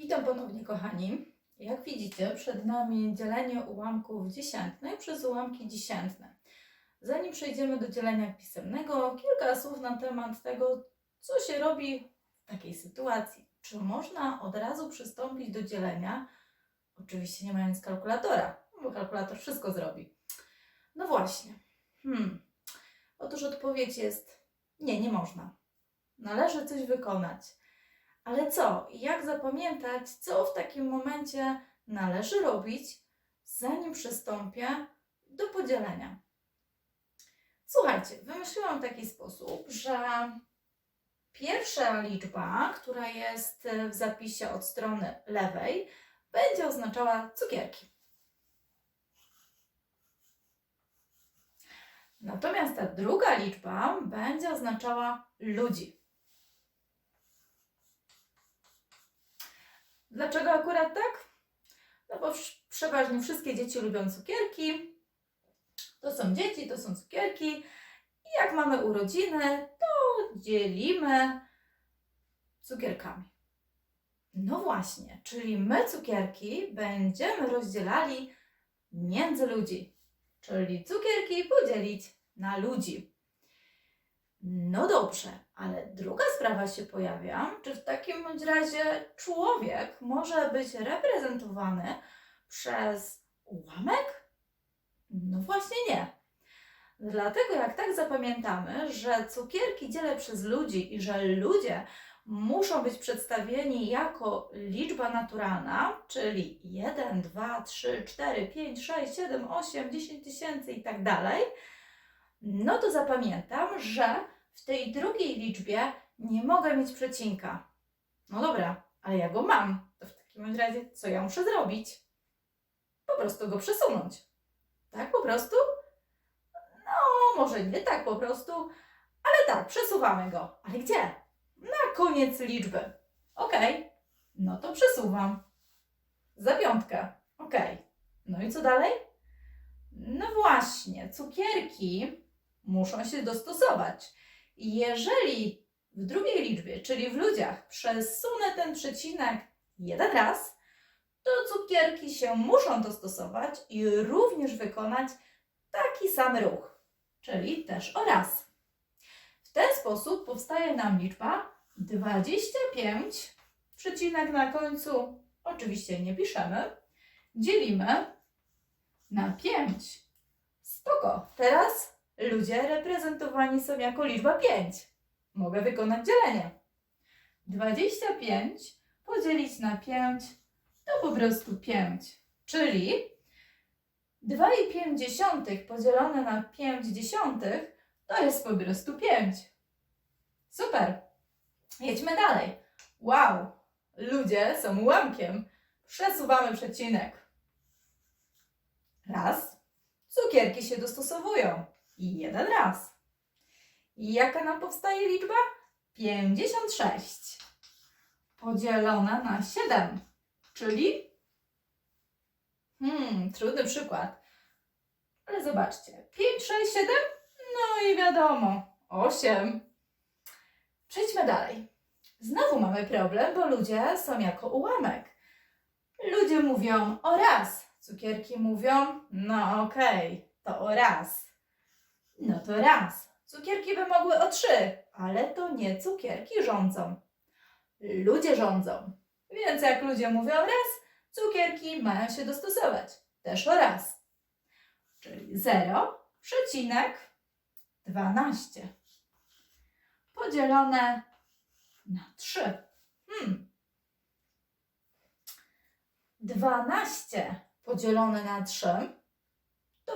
Witam ponownie, kochani. Jak widzicie, przed nami dzielenie ułamków dziesiętnych przez ułamki dziesiętne. Zanim przejdziemy do dzielenia pisemnego, kilka słów na temat tego, co się robi w takiej sytuacji. Czy można od razu przystąpić do dzielenia, oczywiście nie mając kalkulatora, bo kalkulator wszystko zrobi. No właśnie. Hmm. Otóż odpowiedź jest nie, nie można. Należy coś wykonać. Ale co? Jak zapamiętać, co w takim momencie należy robić, zanim przystąpię do podzielenia? Słuchajcie, wymyśliłam taki sposób, że pierwsza liczba, która jest w zapisie od strony lewej, będzie oznaczała cukierki. Natomiast ta druga liczba będzie oznaczała ludzi. Dlaczego akurat tak? No bo przeważnie wszystkie dzieci lubią cukierki. To są dzieci, to są cukierki. I jak mamy urodziny, to dzielimy cukierkami. No właśnie, czyli my cukierki będziemy rozdzielali między ludzi. Czyli cukierki podzielić na ludzi. No dobrze, ale druga sprawa się pojawia, czy w takim bądź razie człowiek może być reprezentowany przez ułamek? No właśnie nie. Dlatego jak tak zapamiętamy, że cukierki dzielę przez ludzi i że ludzie muszą być przedstawieni jako liczba naturalna, czyli 1, 2, 3, 4, 5, 6, 7, 8, 10 tysięcy i tak dalej, no to zapamiętam, że w tej drugiej liczbie nie mogę mieć przecinka. No dobra, ale ja go mam. To w takim razie co ja muszę zrobić? Po prostu go przesunąć. Tak po prostu? No, może nie tak po prostu, ale tak, przesuwamy go. Ale gdzie? Na koniec liczby. Okej, no to przesuwam. Za piątkę. Okej. No i co dalej? No właśnie, cukierki muszą się dostosować. Jeżeli w drugiej liczbie, czyli w ludziach, przesunę ten przecinek jeden raz, to cukierki się muszą dostosować i również wykonać taki sam ruch, czyli też o raz. W ten sposób powstaje nam liczba 25, przecinek na końcu oczywiście nie piszemy, dzielimy na 5. Spoko. Teraz ludzie reprezentowani są jako liczba 5. Mogę wykonać dzielenie. 25 podzielić na 5 to po prostu 5. Czyli 2,5 podzielone na 5 dziesiątych to jest po prostu 5. Super. Jedźmy dalej. Wow. Ludzie są ułamkiem. Przesuwamy przecinek. Raz. Cukierki się dostosowują. Jeden raz. I jaka nam powstaje liczba? 56. Podzielona na 7. Czyli? Hmm, trudny przykład. Ale zobaczcie. 5, 6, 7? No i wiadomo. 8. Przejdźmy dalej. Znowu mamy problem, bo ludzie są jako ułamek. Ludzie mówią o raz. Cukierki mówią, no okej, to o raz. No to raz. Cukierki by mogły o trzy, ale to nie cukierki rządzą. Ludzie rządzą. Więc jak ludzie mówią raz, cukierki mają się dostosować. Też o raz. Czyli 0, przecinek 12. Podzielone na 3. Hmm. 12 podzielone na 3 to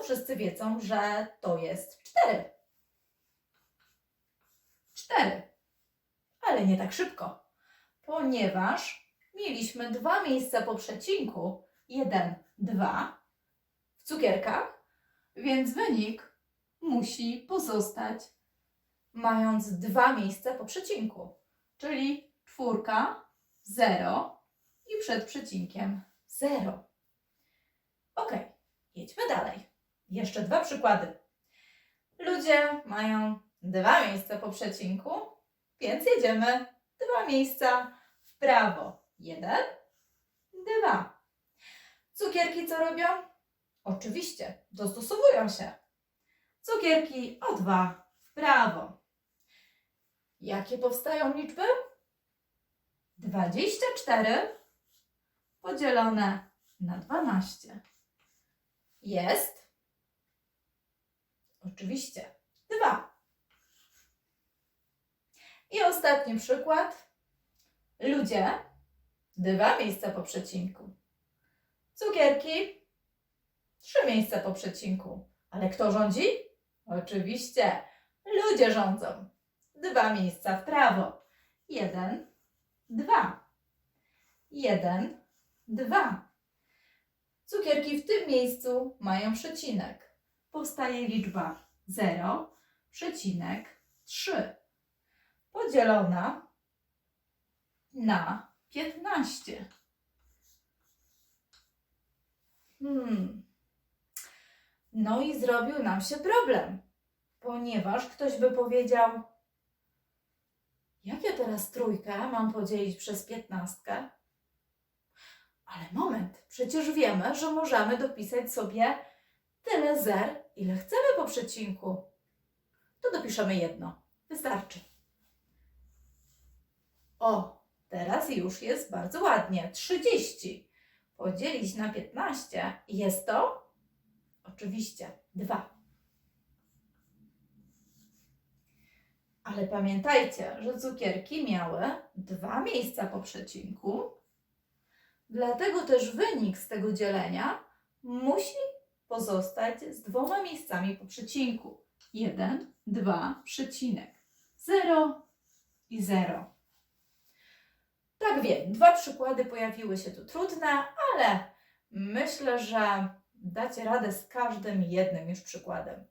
wszyscy wiedzą, że to jest 4. 4. Ale nie tak szybko, ponieważ mieliśmy dwa miejsca po przecinku 1, 2 w cukierkach, więc wynik musi pozostać mając dwa miejsca po przecinku, czyli czwórka, 0 i przed przecinkiem 0. Ok, jedźmy dalej. Jeszcze dwa przykłady. Ludzie mają dwa miejsca po przecinku, więc jedziemy dwa miejsca w prawo. Jeden 2. Cukierki co robią? Oczywiście, dostosowują się. Cukierki o 2 w prawo. Jakie powstają liczby? 24 podzielone na 12 jest oczywiście 2. I ostatni przykład. Ludzie, dwa miejsca po przecinku. Cukierki, trzy miejsca po przecinku. Ale kto rządzi? Oczywiście, ludzie rządzą. Dwa miejsca w prawo. Jeden, dwa. Jeden, dwa. Cukierki w tym miejscu mają przecinek. Powstaje liczba 0,3 podzielona na 15. Hmm. No i zrobił nam się problem, ponieważ ktoś by powiedział, jak ja teraz trójkę mam podzielić przez piętnastkę? Ale moment, przecież wiemy, że możemy dopisać sobie tyle zer, ile chcemy po przecinku. To dopiszemy jedno. Wystarczy. O, teraz już jest bardzo ładnie. 30 podzielić na 15 jest to oczywiście 2. Ale pamiętajcie, że cukierki miały dwa miejsca po przecinku, dlatego też wynik z tego dzielenia musi pozostać z dwoma miejscami po przecinku. 1, 2, przecinek. 0 i 0. Tak wiem, dwa przykłady pojawiły się tu trudne, ale myślę, że dacie radę z każdym jednym już przykładem.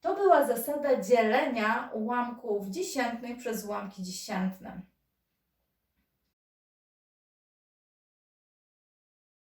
To była zasada dzielenia ułamków dziesiętnych przez ułamki dziesiętne.